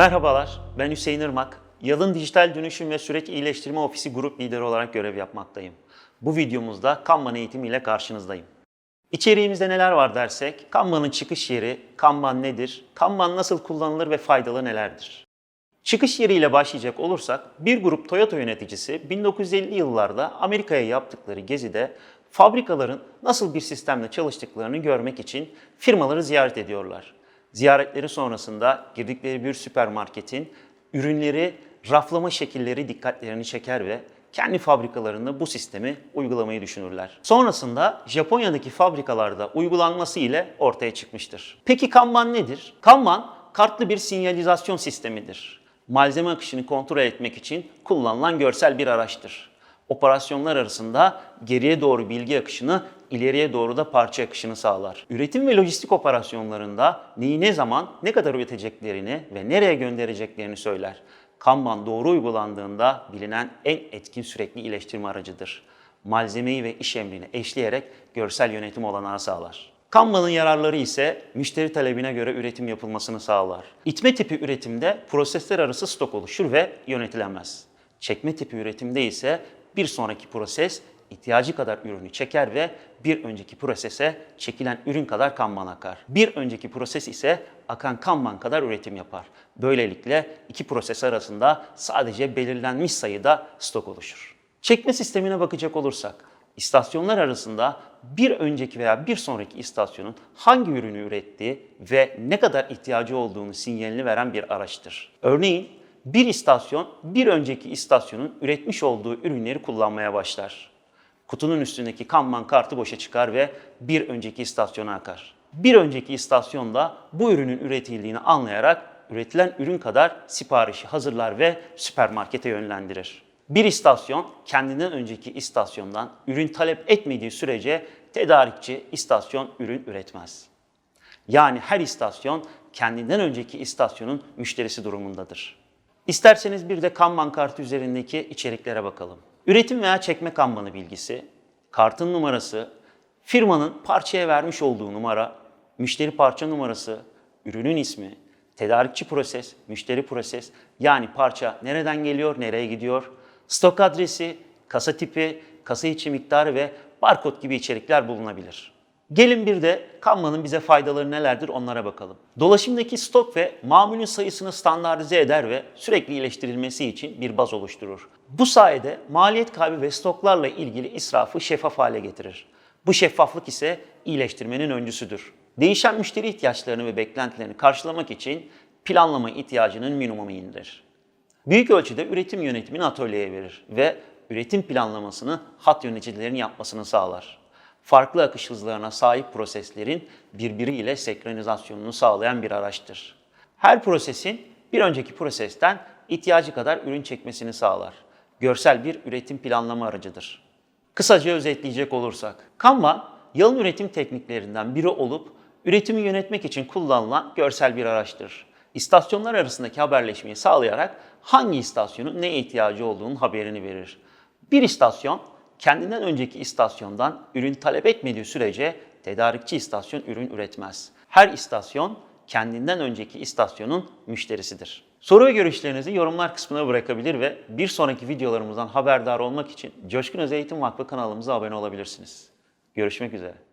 Merhabalar, ben Hüseyin Irmak. Yalın Dijital Dönüşüm ve Süreç İyileştirme Ofisi Grup Lideri olarak görev yapmaktayım. Bu videomuzda Kanban eğitimi ile karşınızdayım. İçeriğimizde neler var dersek, Kanban'ın çıkış yeri, Kanban nedir, Kanban nasıl kullanılır ve faydalı nelerdir? Çıkış yeriyle başlayacak olursak, bir grup Toyota yöneticisi 1950'li yıllarda Amerika'ya yaptıkları gezide fabrikaların nasıl bir sistemle çalıştıklarını görmek için firmaları ziyaret ediyorlar. Ziyaretleri sonrasında girdikleri bir süpermarketin ürünleri, raflama şekilleri dikkatlerini çeker ve kendi fabrikalarında bu sistemi uygulamayı düşünürler. Sonrasında Japonya'daki fabrikalarda uygulanması ile ortaya çıkmıştır. Peki Kanban nedir? Kanban kartlı bir sinyalizasyon sistemidir. Malzeme akışını kontrol etmek için kullanılan görsel bir araçtır. Operasyonlar arasında geriye doğru bilgi akışını, ileriye doğru da parça akışını sağlar. Üretim ve lojistik operasyonlarında neyi ne zaman, ne kadar üreteceklerini ve nereye göndereceklerini söyler. Kanban doğru uygulandığında bilinen en etkin sürekli iyileştirme aracıdır. Malzemeyi ve iş emrini eşleyerek görsel yönetim olanağı sağlar. Kanban'ın yararları ise müşteri talebine göre üretim yapılmasını sağlar. İtme tipi üretimde prosesler arası stok oluşur ve yönetilemez. Çekme tipi üretimde ise bir sonraki proses ihtiyacı kadar ürünü çeker ve bir önceki prosese çekilen ürün kadar kanban akar. Bir önceki proses ise akan kanban kadar üretim yapar. Böylelikle iki proses arasında sadece belirlenmiş sayıda stok oluşur. Çekme sistemine bakacak olursak, istasyonlar arasında bir önceki veya bir sonraki istasyonun hangi ürünü ürettiği ve ne kadar ihtiyacı olduğunu sinyalini veren bir araçtır. Örneğin bir istasyon bir önceki istasyonun üretmiş olduğu ürünleri kullanmaya başlar. Kutunun üstündeki kanban kartı boşa çıkar ve bir önceki istasyona akar. Bir önceki istasyonda bu ürünün üretildiğini anlayarak üretilen ürün kadar siparişi hazırlar ve süpermarkete yönlendirir. Bir istasyon kendinden önceki istasyondan ürün talep etmediği sürece tedarikçi istasyon ürün üretmez. Yani her istasyon kendinden önceki istasyonun müşterisi durumundadır. İsterseniz bir de Kanban kartı üzerindeki içeriklere bakalım. Üretim veya çekme kanbanı bilgisi, kartın numarası, firmanın parçaya vermiş olduğu numara, müşteri parça numarası, ürünün ismi, tedarikçi proses, müşteri proses, yani parça nereden geliyor, nereye gidiyor, stok adresi, kasa tipi, kasa içi miktarı ve barkod gibi içerikler bulunabilir. Gelin bir de Kanban'ın bize faydaları nelerdir onlara bakalım. Dolaşımdaki stok ve mamulün sayısını standartize eder ve sürekli iyileştirilmesi için bir baz oluşturur. Bu sayede maliyet kaybı ve stoklarla ilgili israfı şeffaf hale getirir. Bu şeffaflık ise iyileştirmenin öncüsüdür. Değişen müşteri ihtiyaçlarını ve beklentilerini karşılamak için planlama ihtiyacının minimumu indirir. Büyük ölçüde üretim yönetimini atölyeye verir ve üretim planlamasını hat yöneticilerin yapmasını sağlar farklı akış hızlarına sahip proseslerin birbiriyle senkronizasyonunu sağlayan bir araçtır. Her prosesin bir önceki prosesten ihtiyacı kadar ürün çekmesini sağlar. Görsel bir üretim planlama aracıdır. Kısaca özetleyecek olursak, Kanban, yalın üretim tekniklerinden biri olup üretimi yönetmek için kullanılan görsel bir araçtır. İstasyonlar arasındaki haberleşmeyi sağlayarak hangi istasyonun neye ihtiyacı olduğunun haberini verir. Bir istasyon kendinden önceki istasyondan ürün talep etmediği sürece tedarikçi istasyon ürün üretmez. Her istasyon kendinden önceki istasyonun müşterisidir. Soru ve görüşlerinizi yorumlar kısmına bırakabilir ve bir sonraki videolarımızdan haberdar olmak için Coşkun Öz Eğitim Vakfı kanalımıza abone olabilirsiniz. Görüşmek üzere.